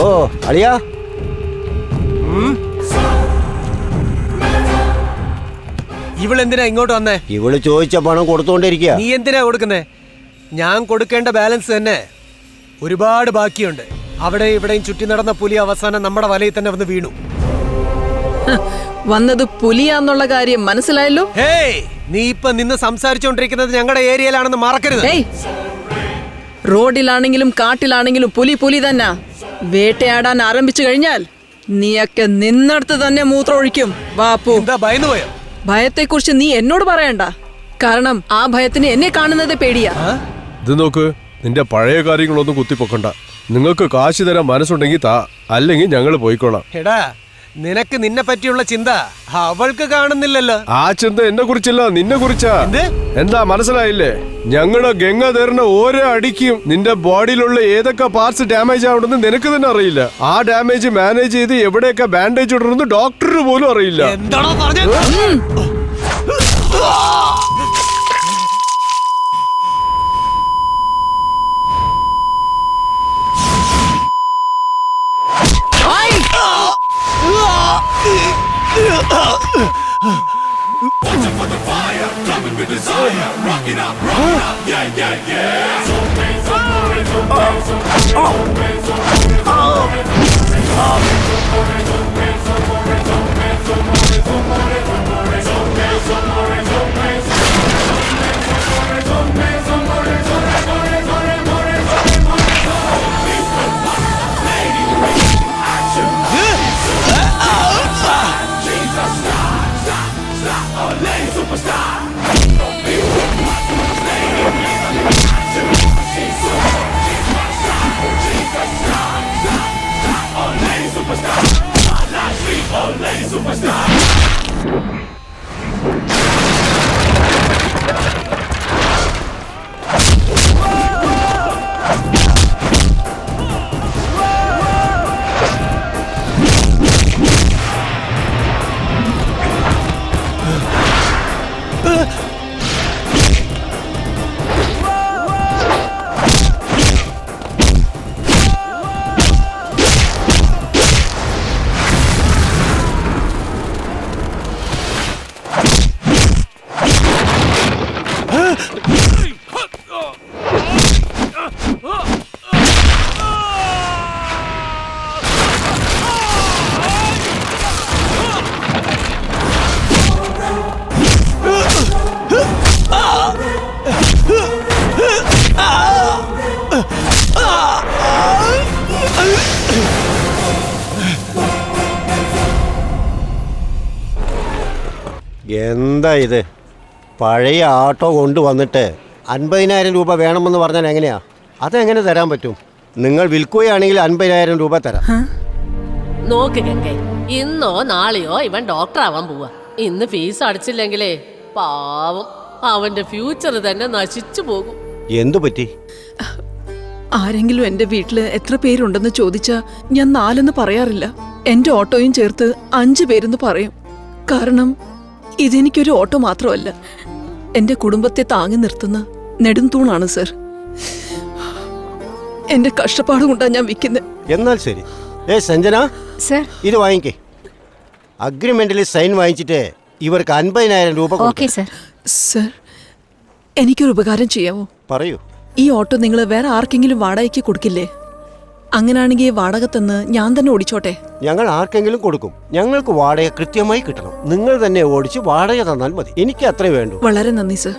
ഓ അളിയാ. ഇവളെന്തിനാ ഇങ്ങോട്ട് വന്നേ? ഇവൾ ചോദിച്ച പണം കൊടുത്തോണ്ടിരിക്കുക നീ എന്തിനാ കൊടുക്കുന്നേ? ഞാൻ കൊടുക്കേണ്ട ബാലൻസ് തന്നെ. ഒരുപാട് ബാക്കിയുണ്ട്. അവിടെ ഇവിടെയും ചുറ്റി നടന്ന പുലി അവസാനം നമ്മുടെ വലയിൽ തന്നെ വന്ന് വീണു. വന്നത് പുലിയാന്നുള്ള കാര്യം മനസ്സിലായല്ലോ? ഹേയ് നീ ഇപ്പൊ നിന്ന് സംസാരിച്ചുകൊണ്ടിരിക്കുന്നത് ഞങ്ങളുടെ ഏരിയയിലാണെന്ന് മറക്കരുത്. റോഡിലാണെങ്കിലും കാട്ടിലാണെങ്കിലും പുലി പുലി തന്നെ. വേട്ടയാടാൻ ആരംഭിച്ചു കഴിഞ്ഞാൽ നീയൊക്കെ നിന്നടുത്ത് തന്നെ മൂത്രമൊഴിക്കും. വാപ്പു. ബാപ്പു ഭയത്തെ കുറിച്ച് ഭയത്തെക്കുറിച്ച് നീ എന്നോട് പറയണ്ട. കാരണം ആ ഭയത്തിന് എന്നെ കാണുന്നത് പേടിയാ. ഇത് നോക്ക് നിന്റെ പഴയ കാര്യങ്ങളൊന്നും കുത്തിപ്പൊക്കണ്ട. നിങ്ങൾക്ക് കാശ് തരാൻ മനസ്സുണ്ടെങ്കിൽ താ അല്ലെങ്കിൽ ഞങ്ങൾ പോയിക്കോളാം. എടാ നിനക്ക് നിന്നെ പറ്റിയുള്ള ചിന്ത അവൾക്ക് കാണുന്നില്ലല്ലോ. ആ ചിന്ത എന്നെ കുറിച്ചല്ല നിന്നെ കുറിച്ചാ. എന്താ? മനസ്സിലായില്ലേ? ഞങ്ങളുടെ ഗംഗ തരുന്ന ഓരോ അടിക്കും നിന്റെ ബോഡിയിലുള്ള ഏതൊക്കെ പാർട്സ് ഡാമേജ് ആവണമെന്ന് നിനക്ക് തന്നെ അറിയില്ല. ആ ഡാമേജ് മാനേജ് ചെയ്ത് എവിടെയൊക്കെ ബാൻഡേജ് ഇടണമെന്ന് ഡോക്ടറിന് പോലും അറിയില്ല. എന്താണോ Oh! Oh! Oh! എന്താ ഇത്? പഴയ ആട്ടോ കൊണ്ടുവന്നിട്ട് അൻപതിനായിരം രൂപ വേണമെന്ന് പറഞ്ഞാൽ എങ്ങനെയാ? അതെങ്ങനെ തരാൻ പറ്റും? നിങ്ങൾ വിൽക്കുകയാണെങ്കിൽ അൻപതിനായിരം രൂപ തരാം. നോക്ക് ഗംഗെ ഇന്നോ നാളെയോ ഇവൻ ഡോക്ടർ ആവാൻ പോവാ. ഇന്ന് ഫീസ് അടച്ചില്ലെങ്കിലേ പാവം അവന്റെ ഫ്യൂച്ചർ തന്നെ നശിച്ചു പോകും. എന്തു പറ്റി? ആരെങ്കിലും എന്റെ വീട്ടിൽ എത്ര പേരുണ്ടെന്ന് ചോദിച്ചാ ഞാൻ നാലെന്ന് പറയാറില്ല. എന്റെ ഓട്ടോയും ചേർത്ത് അഞ്ചു പേരെന്ന് പറയും. കാരണം ഇതെനിക്കൊരു ഓട്ടോ മാത്രമല്ല. എന്റെ കുടുംബത്തെ താങ്ങി നിർത്തുന്ന നെടുംതൂണാണ് സർ. എന്റെ കഷ്ടപ്പാട് കൊണ്ടാ ഞാൻ വിൽക്കുന്നത് എന്നാൽ ശരി. ഏ സഞ്ജന. സർ. ഇത് വാങ്ങിക്കേ. അഗ്രിമെന്റിൽ സൈൻ വാങ്ങിച്ചിട്ട് ഇവർക്ക് അൻപതിനായിരം രൂപ കൊടുക്ക്. Okay sir. സർ എനിക്കൊരു ഉപകാരം ചെയ്യാമോ പറയൂ. ഈ ഓട്ടോ നിങ്ങൾ വേറെ ആർക്കെങ്കിലും വാടകയ്ക്ക് കൊടുക്കില്ലേ? അങ്ങനാണെങ്കിൽ വാടക തന്ന് ഞാൻ തന്നെ ഓടിച്ചോട്ടെ. ഞങ്ങൾ ആർക്കെങ്കിലും കൊടുക്കും. ഞങ്ങൾക്ക് വാടക കൃത്യമായി കിട്ടണം. നിങ്ങൾ തന്നെ ഓടിച്ച് വാടക തന്നാൽ മതി. എനിക്ക് അത്രേ വേണ്ടു. വളരെ നന്ദി സർ.